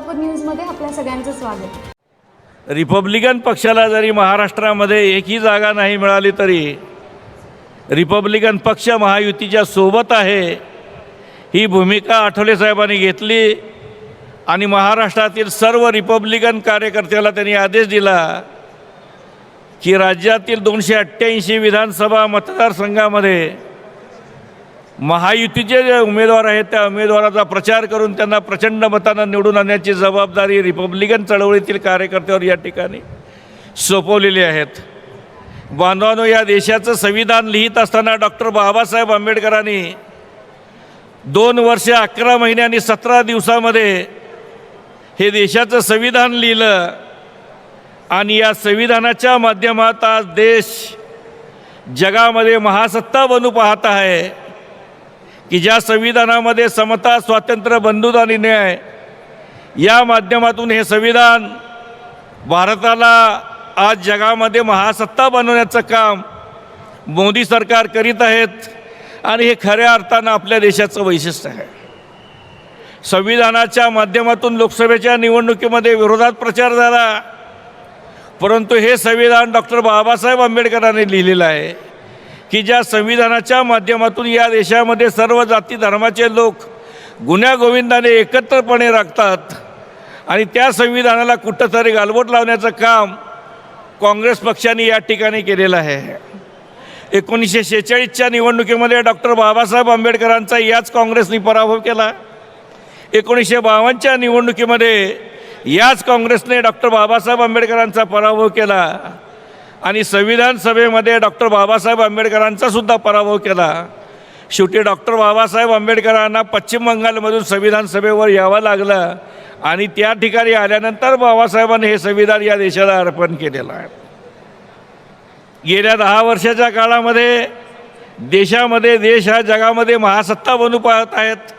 सोलापूर न्यूजमध्ये आपल्या सगळ्यांचं स्वागत. रिपब्लिकन पक्षाला जरी महाराष्ट्रामध्ये एकही जागा नाही मिळाली तरी रिपब्लिकन पक्ष महायुतीच्या सोबत आहे. ही भूमिका आठवले साहेबांनी घेतली आणि महाराष्ट्रातील सर्व रिपब्लिकन कार्यकर्त्याला त्यांनी आदेश दिला की राज्यातील दोनशे अठ्ठ्याऐंशी विधानसभा मतदारसंघामध्ये महायुतीचे जे उमेदवार आहेत त्या उमेदवाराचा प्रचार करून त्यांना प्रचंड मतानं निवडून आणण्याची जबाबदारी रिपब्लिकन चळवळीतील कार्यकर्त्यावर या ठिकाणी सोपवलेली आहेत. बांधवानो या देशाचं संविधान लिहित असताना डॉक्टर बाबासाहेब आंबेडकरांनी दोन वर्ष अकरा महिने आणि सतरा दिवसामध्ये हे देशाचं संविधान लिहिलं आणि या संविधानाच्या माध्यमात आज देश जगामध्ये महासत्ता बनू पाहत आहे. की ज्या संविधानामध्ये समता स्वातंत्र्य बंधुता आणि न्याय या माध्यमातून हे संविधान भारताला आज जगामध्ये महासत्ता बनवण्याचं काम मोदी सरकार करीत आहेत आणि हे खऱ्या अर्थानं आपल्या देशाचं वैशिष्ट्य आहे. संविधानाच्या माध्यमातून लोकसभेच्या निवडणुकीमध्ये विरोधात प्रचार झाला परंतु हे संविधान डॉक्टर बाबासाहेब आंबेडकरांनी लिहिलेलं आहे. की ज्या संविधानाच्या माध्यमातून या देशामध्ये सर्व जाती धर्माचे लोक गुन्ह्यागोविंदाने एकत्रपणे राखतात आणि त्या संविधानाला कुठंतरी गालबोट लावण्याचं काम काँग्रेस पक्षाने या ठिकाणी केलेलं आहे. एकोणीसशे शेहेचाळीसच्या निवडणुकीमध्ये डॉक्टर बाबासाहेब आंबेडकरांचा याच काँग्रेसने पराभव केला. एकोणीसशे बावन्नच्या निवडणुकीमध्ये याच काँग्रेसने डॉक्टर बाबासाहेब आंबेडकरांचा पराभव केला. आणि संविधान सभेमध्ये डॉक्टर बाबासाहेब आंबेडकरांचा सुद्धा पराभव केला. शेवटी डॉक्टर बाबासाहेब आंबेडकरांना पश्चिम बंगालमधून संविधान सभेवर यावं लागलं आणि त्या ठिकाणी आल्यानंतर बाबासाहेबांनी हे संविधान या देशाला अर्पण केलेलं आहे. गेल्या दहा वर्षाच्या काळामध्ये देशामध्ये देश हा जगामध्ये महासत्ता बनू पाहत आहेत.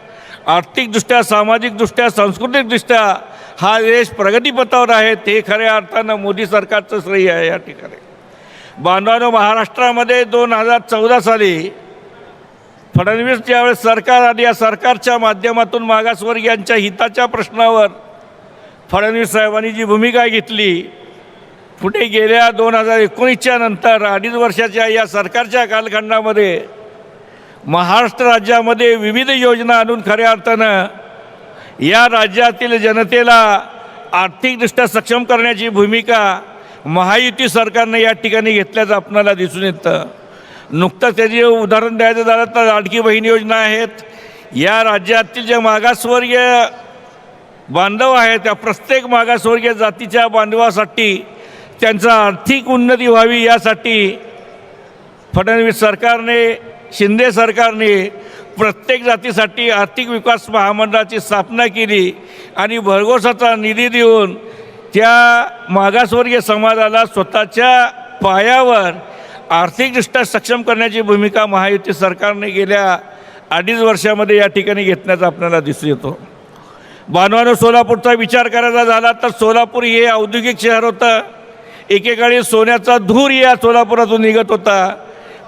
आर्थिकदृष्ट्या सामाजिकदृष्ट्या सांस्कृतिकदृष्ट्या हा देश प्रगतीपथावर आहे. ते खऱ्या अर्थानं मोदी सरकारचं श्रेय आहे या ठिकाणी. बांधवानो महाराष्ट्रामध्ये दोन हजार चौदा साली फडणवीस ज्यावेळेस सरकार आणि या सरकारच्या माध्यमातून मागासवर्गीयांच्या हिताच्या प्रश्नावर फडणवीस साहेबांनी जी भूमिका घेतली पुढे गेल्या दोन हजार एकोणीसच्या नंतर अडीच वर्षाच्या या सरकारच्या कालखंडामध्ये महाराष्ट्र राज्यामध्ये विविध योजना आणून खऱ्या अर्थानं या राज्यातील जनतेला आर्थिकदृष्ट्या सक्षम करण्याची भूमिका महायुती सरकारनं या ठिकाणी घेतल्याचं आपणाला दिसून येतं. नुकतंच त्याचे उदाहरण द्यायचं झालं तर लाडकी बहीण योजना आहेत. या राज्यातील जे मागासवर्गीय बांधव आहेत त्या प्रत्येक मागासवर्गीय जातीच्या बांधवासाठी त्यांचा आर्थिक उन्नती व्हावी यासाठी फडणवीस सरकारने शिंदे सरकारने प्रत्येक जातीसाठी आर्थिक विकास महामंडळाची स्थापना केली आणि भरघोसाचा निधी देऊन त्या मागासवर्गीय समाजाला स्वतःच्या पायावर आर्थिकदृष्ट्या सक्षम करण्याची भूमिका महायुती सरकारने गेल्या अडीच वर्षामध्ये या ठिकाणी घेतण्याचा आपल्याला दिसून येतो. बांधवानं सोलापूरचा विचार करायचा झाला तर सोलापूर हे औद्योगिक शहर होतं. एकेकाळी सोन्याचा धूर या सोलापुरातून निघत होता.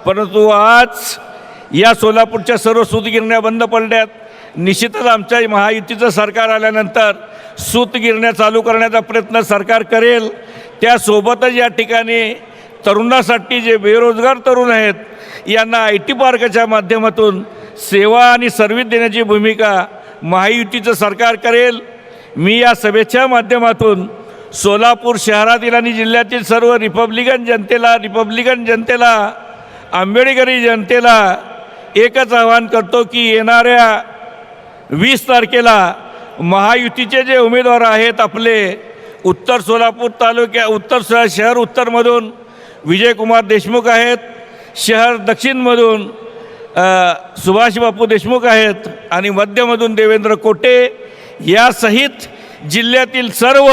परंतु आज या सोलापूरच्या सर्व सूतगिरण्या बंद पडल्यात. निश्चितच आमच्या महायुतीचं सरकार आल्यानंतर सूतगिरण्या चालू करण्याचा प्रयत्न सरकार करेल. त्यासोबतच या ठिकाणी तरुणासाठी जे बेरोजगार तरुण आहेत यांना आय टी पार्कच्या माध्यमातून सेवा आणि सर्व्हिस देण्याची भूमिका महायुतीचं सरकार करेल. मी या सभेच्या माध्यमातून सोलापूर शहरातील आणि जिल्ह्यातील सर्व रिपब्लिकन जनतेला रिपब्लिकन जनतेला आंबेडकरी जनतेला एकच आवाहन करतो की येणाऱ्या वीस तारखेला महायुतीचे जे उमेदवार आहेत आपले उत्तर सोलापूर तालुक्या उत्तर सोला शहर उत्तरमधून विजयकुमार देशमुख आहेत शहर दक्षिणमधून सुभाषबापू सुभाष बापू देशमुख आहेत आणि मध्यमधून देवेंद्र कोटे यासहित जिल्ह्यातील सर्व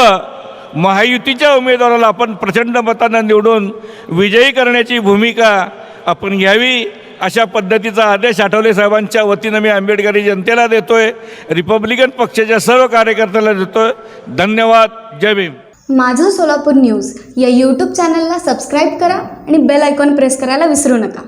महायुतीच्या उमेदवाराला आपण प्रचंड मतानं निवडून विजयी करण्याची भूमिका आपण घ्यावी. अशा पद्धतीचा आदेश आठवले साहेबांच्या वतीनं मी आंबेडकरी जनतेला देतोय रिपब्लिकन पक्षाच्या सर्व कार्यकर्त्याला देतोय. धन्यवाद जय भीम. माझं सोलापूर न्यूज या यूट्यूब चॅनलला सबस्क्राईब करा आणि बेल आयकॉन प्रेस करायला विसरू नका.